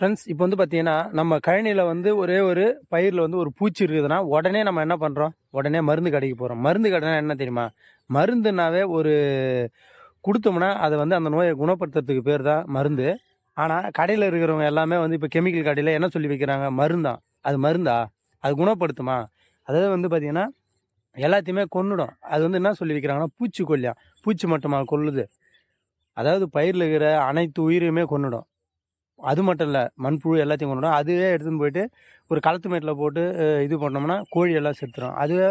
Friends இப்போ வந்து பார்த்தீங்கன்னா நம்ம கழனியில் வந்து ஒரே ஒரு பயிரில் வந்து ஒரு பூச்சி இருக்குதுன்னா உடனே நம்ம என்ன பண்ணுறோம் உடனே மருந்து கடைக்கு போகிறோம் மருந்து கடைனா என்ன தெரியுமா? மருந்துனாவே ஒரு கொடுத்தோம்னா அதை வந்து அந்த நோயை குணப்படுத்துறதுக்கு பேர் தான் மருந்து. ஆனால் கடையில் இருக்கிறவங்க எல்லாமே வந்து இப்போ கெமிக்கல் கடையில் என்ன சொல்லி வைக்கிறாங்க? மருந்தான் அது மருந்தா? அது குணப்படுத்துமா? அதாவது வந்து பார்த்திங்கன்னா எல்லாத்தையுமே கொன்னுடும். அது வந்து என்ன சொல்லி வைக்கிறாங்கன்னா பூச்சிக்கொல்லியா? பூச்சி மட்டுமா கொல்லுது? அதாவது பயிரில் இருக்கிற அனைத்து உயிரையுமே கொன்னுடும். அது மட்டும் இல்லை மண்புழு எல்லாத்தையும் கொண்டு அதுவே எடுத்துன்னு போயிட்டு ஒரு களத்து மேட்டில் போட்டு இது பண்ணோம்னா கோழி எல்லாம் செத்துரும். அதுவே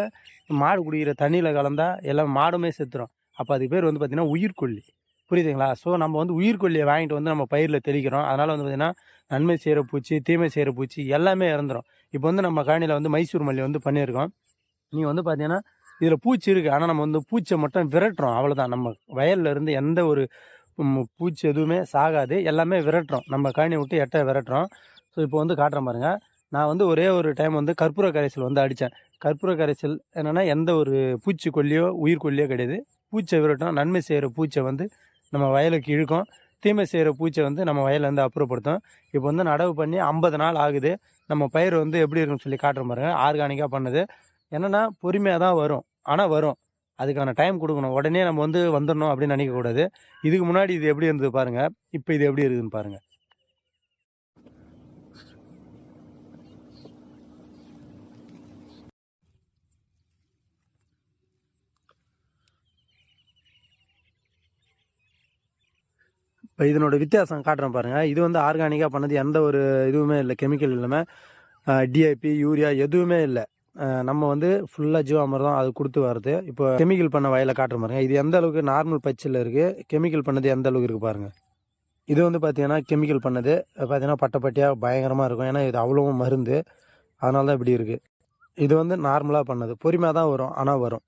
மாடு குடிக்கிற தண்ணியில் கலந்தால் எல்லாம் மாடுமே செத்துரும். அப்போ அதுக்கு பேர் வந்து பார்த்திங்கன்னா உயிர்கொல்லி புரியுதுங்களா? ஸோ நம்ம வந்து உயிர்கொல்லியை வாங்கிட்டு வந்து நம்ம பயிரில் தெளிக்கிறோம். அதனால் வந்து பார்த்திங்கன்னா நன்மை செய்கிற பூச்சி தீமை செய்கிற பூச்சி எல்லாமே இறந்துரும். இப்போ வந்து நம்ம கழனியில் வந்து மைசூர் மல்லி வந்து பண்ணியிருக்கோம். நீங்கள் வந்து பார்த்தீங்கன்னா இதில் பூச்சி இருக்குது ஆனால் நம்ம வந்து பூச்சை மட்டும் விரட்டுறோம். அவ்வளோதான் நம்ம வயல்ல இருந்து எந்த ஒரு பூச்சி எதுவுமே சாகாது. எல்லாமே விரட்டுறோம். நம்ம கழனி விட்டு எட்டை விரட்டுறோம். ஸோ இப்போ வந்து காட்டுறேன் பாருங்கள் நான் வந்து ஒரே ஒரு டைம் வந்து கற்பூர கரைசல் வந்து அடித்தேன் கற்பூர கரைசல் என்னென்னா எந்த ஒரு பூச்சிக்கொல்லியோ உயிர்கொல்லியோ கிடையாது. பூச்சை விரட்டும் நன்மை செய்கிற பூச்சை வந்து நம்ம வயலுக்கு இழுக்கும். தீமை செய்கிற பூச்சை வந்து நம்ம வயலில் வந்து அப்புறப்படுத்தும். இப்போ வந்து நடவு பண்ணி ஐம்பது நாள் ஆகுது. நம்ம பயிர் வந்து எப்படி இருக்குன்னு சொல்லி காட்டுறோம் பாருங்கள் ஆர்கானிக்காக பண்ணுது. என்னென்னா பொறுமையாக தான் வரும். ஆனால் வரும். அதுக்கான டைம் கொடுக்கணும். உடனே நம்ம வந்து வந்துடணும் அப்படின்னு நினைக்கக்கூடாது இதுக்கு முன்னாடி இது எப்படி இருந்தது பாருங்கள் இப்போ இது எப்படி இருக்குதுன்னு பாருங்கள் இப்போ இதனோட வித்தியாசம் காட்டுறேன் பாருங்கள் இது வந்து ஆர்கானிக்காக பண்ணது எந்த ஒரு இதுவுமே இல்லை. கெமிக்கல் இல்லாமல் டிஐபி யூரியா எதுவுமே இல்லை. நம்ம வந்து ஃபுல்லாக ஜீவாமிர்தம் அது கொடுத்து வருது இப்போ கெமிக்கல் பண்ண வயலை காட்டுற பாருங்க இது எந்த அளவுக்கு நார்மல் பச்சில் இருக்குது கெமிக்கல் பண்ணது எந்த அளவுக்கு இருக்குது பாருங்கள் இது வந்து பார்த்தீங்கன்னா கெமிக்கல் பண்ணது. பார்த்தீங்கன்னா பட்டப்பட்டியாக பயங்கரமாக இருக்கும். ஏன்னா இது அவ்வளோவும் மருந்து. அதனால தான் இப்படி இருக்குது இது வந்து நார்மலாக பண்ணது. பொறுமையாக தான் வரும். ஆனால் வரும்.